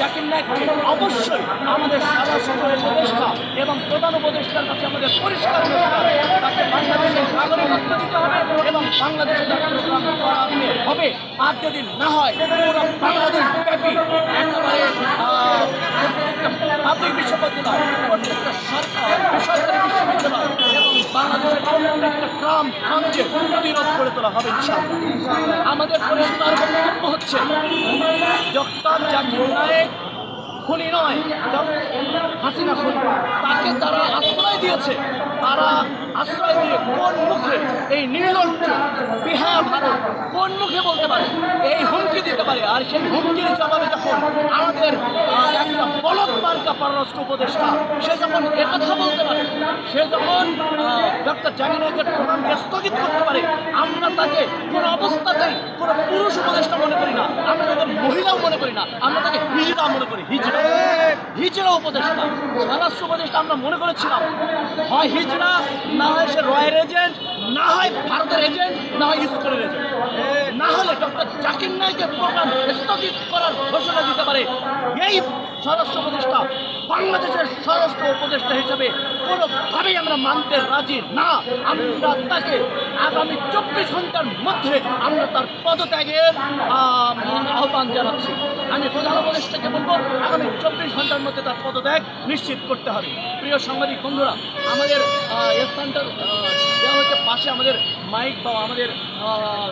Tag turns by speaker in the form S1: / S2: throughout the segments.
S1: জাকির নায়ককে অবশ্যই আমাদের সারা সকল উপদেষ্টা এবং প্রধান উপদেষ্টার কাছে আমাদের পরিষ্কার তাকে বাংলাদেশের নাগরিকত্ব দিতে হবে এবং বাংলাদেশে প্রোগ্রাম হবে। আর যদি না হয়, পুরো বাংলাদেশ ব্যাপী একেবারে পাবলিক বিশ্ববিদ্যালয় সরকার, বেসরকারি বিশ্ববিদ্যালয় প্রতিরোধ করে তোলা হবে আমাদের পরিষ্কার হচ্ছে ডক্টর জাকির নায়েক খুনি নয় হাসিনা খুনি। তাকে তারা আশ্রয় দিয়েছে। তারা আশ্রয় দিয়ে কোন মুখে এই নির্লজ্জ বিহার ভারত কোন মুখে বলতে পারে? এই হুমকি দিতে পারে। আর সেই হুমকির জবাবে যখন আমাদের একটা বলদ মার্কা পররাষ্ট্র উপদেষ্টা, সে যখন একথা বলতে পারে, সে যখন ডক্টর জামিনের প্রোগ্রামকে স্থগিত করতে পারে, আমরা তাকে কোনো অবস্থাতেই কোনো পুরুষ উপদেষ্টা মনে করি না আমরা তাকে মহিলাও মনে করি না আমরা তাকে হিজড়া মনে করি হিজড়া হিজড়া উপদেষ্টা স্বরাষ্ট্র উপদেষ্টা আমরা মনে করেছিলাম, হয় হিজড়া না হয় সে রয়ের এজেন্ট, না হয় ভারতের এজেন্ট, না হয় স্কুলের এজেন্ট। না হলে ডক্টর জাকির নাইকের প্রোগ্রাম স্থগিত করার ঘোষণা দিতে পারে। এই স্বরাষ্ট্র উপদেষ্টা বাংলাদেশের স্বরাষ্ট্র উপদেষ্টা হিসেবে কোনোভাবেই আমরা মানতে রাজি না। আমরা তাকে আগামী চব্বিশ ঘণ্টার মধ্যে আমরা তার পদত্যাগের আহ্বান জানাচ্ছি। আমি প্রধান উপদেষ্টাকে বলব আগামী চব্বিশ ঘণ্টার মধ্যে তার পদত্যাগ নিশ্চিত করতে হবে। প্রিয় সাংবাদিক বন্ধুরা আমাদের আহ, এই স্থানটা দেওয়া হচ্ছে পাশে আমাদের মাইক বা আমাদের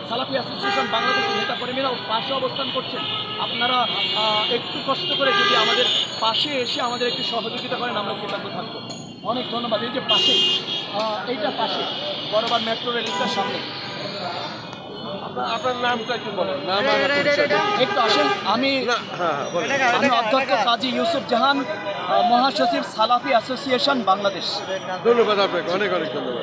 S1: সালাফি অ্যাসোসিয়েশন বাংলাদেশের নেতা কর্মীরাও পাশে অবস্থান করছেন আপনারা একটু কষ্ট করে যদি আমাদের পাশে এসে আমাদের একটু সহযোগিতা করেন আমরা কৃতজ্ঞ থাকব। অনেক ধন্যবাদ। এই যে পাশে এইটা পাশে বড়বার মেট্রো রেলটার সামনে।
S2: আপনার আপনার নামটা একটু বলেন।
S1: একটু আসেন আমি
S2: হ্যাঁ হ্যাঁ
S1: আমি অধ্যক্ষ কাজী ইউসুফ জাহান মহাসচিব সালাফি অ্যাসোসিয়েশন বাংলাদেশ।
S2: ধন্যবাদ আপনাকে অনেক অনেক ধন্যবাদ।